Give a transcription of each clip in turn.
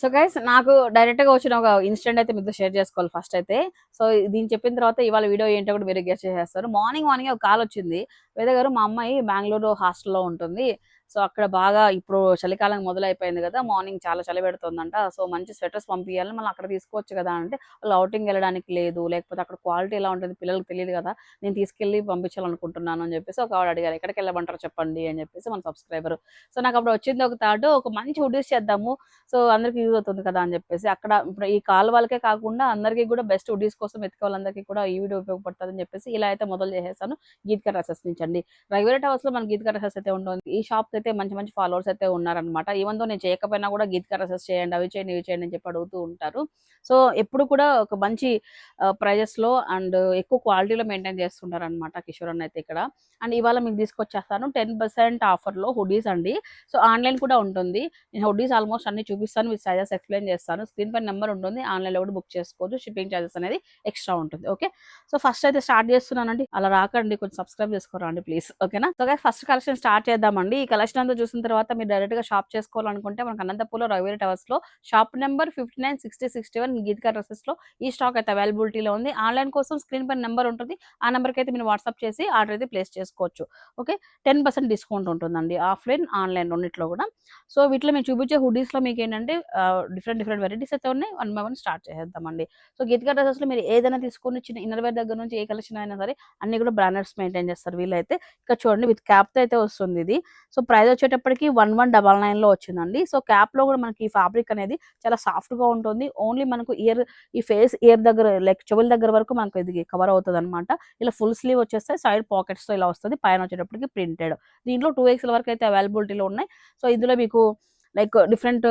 So guys నాకు డైరెక్ట్గా వచ్చిన ఒక ఇన్సిడెంట్ అయితే మీతో షేర్ చేసుకోవాలి ఫస్ట్ అయితే. సో దీన్ని చెప్పిన తర్వాత ఇవాళ వీడియో ఏంటో కూడా మీరు గెస్ట్ చేసేస్తారు. మార్నింగ్ మార్నింగ్ ఒక కాల్ వచ్చింది. వేద గారు మా అమ్మాయి బెంగళూరు హాస్టల్లో ఉంటుంది. సో అక్కడ బాగా ఇప్పుడు చలికాలం మొదలైపోయింది కదా మార్నింగ్ చాలా చలి పెడుతుందంట. సో మంచి స్వెటర్స్ పంపించాలి మళ్ళీ అక్కడ తీసుకోవచ్చు కదా అంటే వాళ్ళు అవుటింగ్ వెళ్ళడానికి లేదు లేకపోతే అక్కడ క్వాలిటీ ఎలా ఉంటుంది పిల్లలకు తెలియదు కదా నేను తీసుకెళ్ళి పంపించాలనుకుంటున్నాను అని చెప్పేసి ఒక ఆవిడ అడిగారు. ఎక్కడికి వెళ్ళమంటారు చెప్పండి అని చెప్పేసి మన సబ్స్క్రైబర్ సో నాకు అప్పుడు వచ్చింది ఒక థాట్ ఒక మంచి హుడీస్ చేద్దాము. సో అందరికి యూజ్ అవుతుంది కదా అని చెప్పేసి అక్కడ ఇప్పుడు ఈ కాల్ వాళ్ళకే కాకుండా అందరికీ కూడా బెస్ట్ హుడీస్ కోసం వెతికే వాళ్ళందరికీ కూడా ఈ వీడియో ఉపయోగపడుతుంది అని చెప్పేసి ఇలా అయితే మొదలు చేసేసాను. గీత్కా డ్రెస్సెస్ నుంచి అండి రెగ్యులర్ హౌస్లో మన గీత్కా డ్రెస్సెస్ అయితే ఉంటుంది. ఈ షాప్ అయితే మంచి మంచి ఫాలోవర్స్ అయితే ఉన్నారనమాట ఈవెన్ దో నేను చేయకపోయినా కూడా గీత్ డ్రెస్సెస్ చేయండి అవి చేయండి ఇవి చేయండి అని చెప్పి అడుగుతూ ఉంటారు. సో ఎప్పుడు కూడా ఒక మంచి ప్రైజెస్లో అండ్ ఎక్కువ క్వాలిటీలో మెయింటైన్ చేస్తుంటారు అనమాట కిషోర్ అన్న అయితే ఇక్కడ. అండ్ ఇవాళ మీకు తీసుకొచ్చేస్తాను. టెన్ పర్సెంట్ ఆఫర్లో హుడీస్ అండి. సో ఆన్లైన్ కూడా ఉంటుంది. నేను హుడీస్ ఆల్మోస్ట్ అన్ని చూపిస్తాను విత్ సైజెస్ ఎక్స్ప్లెయిన్ చేస్తాను. స్క్రీన్ పై నెంబర్ ఉంటుంది. ఆన్లైన్లో కూడా బుక్ చేసుకోవచ్చు. షిప్పింగ్ ఛార్జెస్ అనేది ఎక్స్ట్రా ఉంటుంది. ఓకే సో ఫస్ట్ అయితే స్టార్ట్ చేస్తున్నానండి. అలా రాకండి. కొంచెం సబ్స్క్రైబ్ చేసుకోరండి ప్లీజ్ ఓకేనా సో ఫస్ట్ కలెక్షన్ స్టార్ట్ చేద్దామండి. ఈ కలెక్షన్ అంతా చూసిన తర్వాత మీరు డైరెక్ట్గా షాప్ చేసుకోవాలనుకుంటే మనకు అనంతపూర్లో రవివేర్ టవర్స్లో shop number fifty nine sixty sixty one Geetika డ్రెస్సెస్లో ఈ స్టాక్ అయితే అవైలబిలిటీలో ఉంది. ఆన్లైన్ కోసం స్క్రీన్ పైన నెంబర్ ఉంటుంది. ఆ నెంబర్కి అయితే మీరు వాట్సాప్ చేసి ఆర్డర్ అయితే ప్లేస్ చేసుకోవచ్చు. ఓకే టెన్ పర్సెంట్ డిస్కౌంట్ ఉంటుందండి ఆఫ్లైన్ ఆన్లైన్ రెండింటిలో కూడా. సో వీటిలో మేము చూపించే హుడీస్లో మీకు ఏంటంటే డిఫరెంట్ డిఫరెంట్ వెరైటీస్ అయితే ఉన్నాయి. వన్ బై వన్ స్టార్ట్ చేసేద్దామండి. సో గీతికా డ్రెస్సెస్లో మీరు ఏదైనా తీసుకొని చిన్న ఇన్నర్ వేర్ దగ్గర నుంచి ఏ కలెక్షన్ అయినా సరే అన్ని కూడా బ్రాండర్స్ మెయింటైన్ చేస్తారు వీళ్ళైతే. ఇక్కడ చూడండి విత్ క్యాప్తో అయితే వస్తుంది ఇది. సో ప్రైస్ వచ్చేటప్పటికి వన్ వన్ డబల్ నైన్లో వచ్చిందండి. సో క్యాప్లో కూడా మనకి ఈ ఫ్యాబ్రిక్ అనేది చాలా సాఫ్ట్గా ఉంటుంది. ఓన్లీ మనకు ఇయర్ ఈ ఫేస్ ఇయర్ దగ్గర లైక్ చెవుల దగ్గర వరకు మనకు ఇది కవర్ అవుతుంది అనమాట ఇలా ఫుల్ స్లీవ్ వచ్చేస్తే సైడ్ పాకెట్స్తో ఇలా వస్తుంది. పైన వచ్చేటప్పటికి ప్రింటెడ్. దీంట్లో టూ ఎక్స్ల వరకు అయితే అవైలబిలిటీలో ఉన్నాయి. సో ఇందులో మీకు లైక్ డిఫరెంట్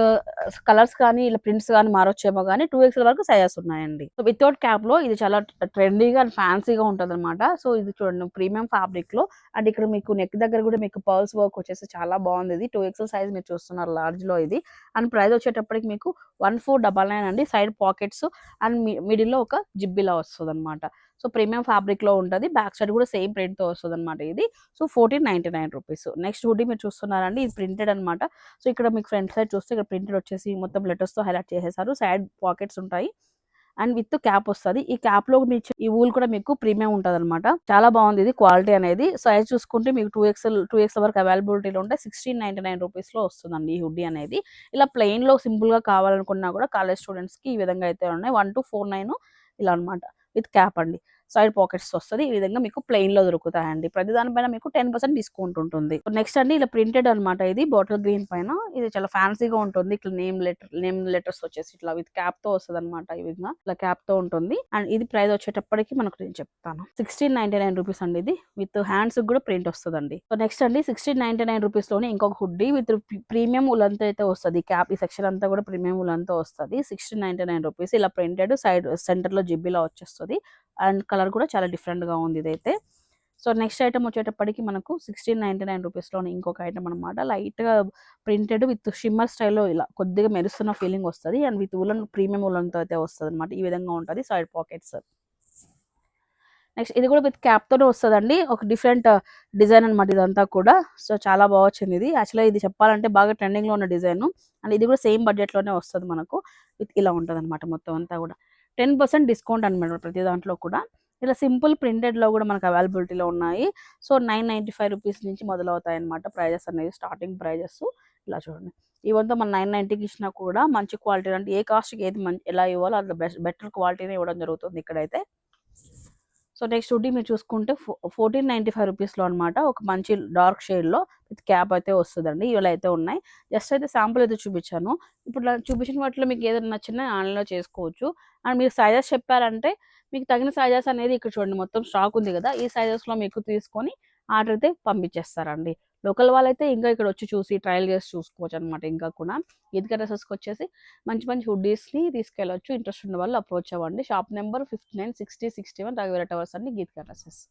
కలర్స్ కానీ ఇలా ప్రింట్స్ కానీ మారొచ్చేమో కానీ టూ ఎక్స్ వరకు సైజెస్ ఉన్నాయండి. సో వితౌట్ క్యాప్లో ఇది చాలా ట్రెండీగా అండ్ ఫ్యాన్సీగా ఉంటుంది అనమాట సో ఇది చూడండి ప్రీమియం ఫ్యాబ్రిక్లో అండ్ ఇక్కడ మీకు నెక్ దగ్గర కూడా మీకు పర్ల్స్ వర్క్ వచ్చేసి చాలా బాగుంది. ఇది టూ ఎక్స్ఎల్ సైజ్ మీరు చూస్తున్నారు లార్జ్లో ఇది. అండ్ ప్రైస్ వచ్చేటప్పటికి మీకు వన్ ఫోర్ డబల్ నైన్ అండి సైడ్ పాకెట్స్ అండ్ మిడిల్లో ఒక జిబ్బిలా వస్తుంది అనమాట సో ప్రీమియం ఫ్యాబ్రిక్లో ఉంటుంది బ్యాక్ సైడ్ కూడా సేమ్ ప్రింట్తో వస్తుంది అనమాట ఇది. So fourteen ninety nine rupees. Next hoodie మీరు చూస్తున్నారండి ఇది ప్రింటెడ్ అనమాట సో ఇక్కడ మీకు ఫ్రంట్ సైడ్ చూస్తే ఇక్కడ ప్రింటెడ్ వచ్చేసి మొత్తం లెటర్స్తో హైలైట్ చేసేసారు. సైడ్ పాకెట్స్ ఉంటాయి. అండ్ విత్ క్యాప్ వస్తుంది. ఈ క్యాప్లో మీకు ఈ ఊల్ కూడా మీకు ప్రీమియం ఉంటుంది అనమాట చాలా బాగుంది ఇది క్వాలిటీ అనేది. సైజ్ చూసుకుంటే మీకు టూ ఎక్స్ఎల్ టూ ఎక్స్ వరకు అవైలబిలిటీలో ఉంటే సిక్స్టీన్ నైన్టీ నైన్ రూపీస్లో వస్తుందండి ఈ హుడ్డీ అనేది. ఇలా ప్లెయిన్లో సింపుల్గా కావాలనుకున్నా కూడా కాలేజ్ స్టూడెంట్స్కి ఈ విధంగా అయితే ఉన్నాయి. వన్ టు ఫోర్ నైన్ ఇలా అనమాట విత్ క్యాప్ అండి. సైడ్ పాకెట్స్ వస్తుంది. ఈ విధంగా మీకు ప్లెయిన్లో దొరుకుతాయండి. ప్రతి దానిపైన మీకు టెన్ పర్సెంట్ డిస్కౌంట్ ఉంటుంది. నెక్స్ట్ అండి ఇలా ప్రింటెడ్ అనమాట ఇది. బాటిల్ గ్రీన్ పైన. ఇది చాలా ఫ్యాన్సీగా ఉంటుంది. ఇట్లా నేమ్ లెటర్ నేమ్ లెటర్స్ వచ్చేసి ఇట్లా విత్ క్యాప్తో వస్తుంది అనమాట ఈ విధంగా. ఇట్లా క్యాప్తో ఉంటుంది. అండ్ ఇది ప్రైస్ వచ్చేటప్పటికి మనకు నేను చెప్తాను. సిక్స్టీన్ నైన్టీ నైన్ రూపీస్ అండి ఇది. విత్ హ్యాండ్స్ కూడా ప్రింట్ వస్తుందండి. సో నెక్స్ట్ అండి సిక్స్టీన్ నైన్టీ నైన్ రూపీస్లోనే ఇంకొక హుడ్డీ విత్ ప్రీమియం ఉలంతా అయితే వస్తుంది. క్యాప్ ఈ సెక్షన్ అంతా కూడా ప్రీమియం ఉలంతా వస్తుంది. సిక్స్టీన్ నైన్టీ నైన్ రూపీస్ ఇలా ప్రింటెడ్ సైడ్ సెంటర్లో జిబ్బిలా వచ్చేస్తుంది. అండ్ కలర్ కూడా చాలా డిఫరెంట్గా ఉంది ఇదైతే. సో నెక్స్ట్ ఐటమ్ వచ్చేటప్పటికి మనకు సిక్స్టీన్ నైంటీ నైన్ రూపీస్లోని ఇంకొక ఐటమ్ అనమాట లైట్గా ప్రింటెడ్ విత్ షిమ్మర్ స్టైల్లో ఇలా కొద్దిగా మెరుస్తున్న ఫీలింగ్ వస్తుంది. అండ్ విత్ ఉలన్ ప్రీమియం ఉలన్తో అయితే వస్తుంది అనమాట ఈ విధంగా ఉంటుంది సైడ్ పాకెట్స్. నెక్స్ట్ ఇది కూడా విత్ క్యాప్తోనే వస్తుందండి. ఒక డిఫరెంట్ డిజైన్ అనమాట ఇదంతా కూడా. సో చాలా బాగా వచ్చింది ఇది. యాక్చువల్గా ఇది చెప్పాలంటే బాగా ట్రెండింగ్లో ఉన్న డిజైన్. అండ్ ఇది కూడా సేమ్ బడ్జెట్లోనే వస్తుంది మనకు. విత్ ఇలా ఉంటుంది అనమాట మొత్తం అంతా కూడా. టెన్ పర్సెంట్ డిస్కౌంట్ అనమాట ప్రతి దాంట్లో కూడా. ఇలా సింపుల్ ప్రింటెడ్లో కూడా మనకు అవైలబిలిటీలో ఉన్నాయి. So nine ninety five rupees నుంచి మొదలవుతాయి అనమాట ప్రైజెస్ అనేది స్టార్టింగ్ ప్రైజెస్. ఇలా చూడండి. ఇవంతా మన నైన్ నైంటీకి ఇచ్చినా కూడా మంచి క్వాలిటీ అంటే ఏ కాస్ట్కి ఏది మంచి ఎలా ఇవ్వాలో అది బెస్ట్ బెటర్ క్వాలిటీనే ఇవ్వడం జరుగుతుంది ఇక్కడైతే. సో నెక్స్ట్ హుడ్డీ మీరు చూసుకుంటే ఫోర్టీన్ నైంటీ ఫైవ్ రూపీస్లో అనమాట ఒక మంచి డార్క్ షేడ్లో విత్ క్యాప్ అయితే వస్తుందండి. ఇవి అయితే ఉన్నాయి. జస్ట్ అయితే శాంపుల్ అయితే చూపించాను. ఇప్పుడు చూపించిన వాటిలో మీకు ఏదైనా నచ్చినా ఆన్లైన్లో చేసుకోవచ్చు. అండ్ మీరు సైజెస్ చెప్పారంటే మీకు తగిన సైజెస్ అనేది ఇక్కడ చూడండి. మొత్తం స్టాక్ ఉంది కదా. ఈ సైజెస్లో మీకు తీసుకొని ఆర్డర్ అయితే పంపించేస్తారండి. లోకల్ వాళ్ళైతే ఇంకా ఇక్కడ వచ్చి చూసి ట్రయల్ చేసి చూసుకోవచ్చు అనమాట ఇంకా కూడా. ఈద్గా డ్రెస్సెస్కి వచ్చేసి మంచి మంచి హుడ్డీస్ని తీసుకెళ్ళవచ్చు ఇంట్రెస్ట్ ఉన్న వాళ్ళు అప్రోచ్ అవ్వండి. Shop number fifty nine sixty sixty one రఘువీర towers అండి. గీత్కా డ్రెస్సెస్